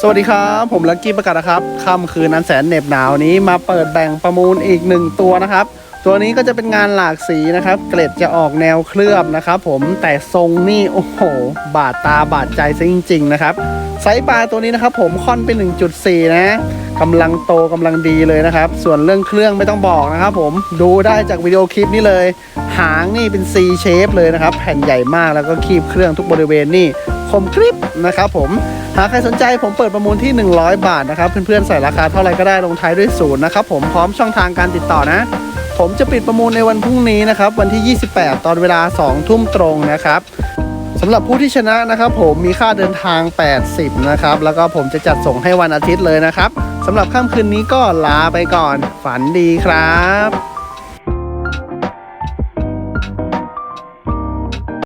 สวัสดีครับ ผมลักกี้ประกาศนะครับค่ำคืนนั้นแสนเหน็บหนาวนี้มาเปิดแบ่งประมูลอีกหนึ่งตัวนะครับ ตัวนี้ก็จะเป็นงานหลากสีนะครับ เกล็ดจะออกแนวเคลือบนะครับผมแต่ทรงนี่โอ้โห บาดตาบาดใจซะจริง ๆ นะครับไซส์ปลาตัวนี้นะครับ ผมค่อนเป็น 1.4 นะกำลังโตกำลังดีเลยนะครับ ส่วนเรื่องเครื่องไม่ต้องบอกนะครับ ผมดูได้จากวิดีโอคลิปนี้เลย หางนี่เป็น C shape เลยนะครับ แผ่นใหญ่มากแล้วก็คีบเครื่องทุกบริเวณนี่ คมกริบนะครับผมหากใครสนใจผมเปิดประมูลที่ 100 บาทนะครับ เพื่อนๆใส่ราคาเท่าไรก็ได้ลงท้ายด้วยศูนย์นะครับผมพร้อมช่องทางการติดต่อนะ ผมจะปิดประมูลในวันพรุ่งนี้นะครับ วันที่ 28 ตอนเวลา 2 ทุ่มตรงนะครับสำหรับผู้ที่ชนะนะครับ ผมมีค่าเดินทาง 80 นะครับ แล้วก็ผมจะจัดส่งให้วันอาทิตย์เลยนะครับสำหรับค่ำคืนนี้ก็ลาไปก่อน ฝันดีครับ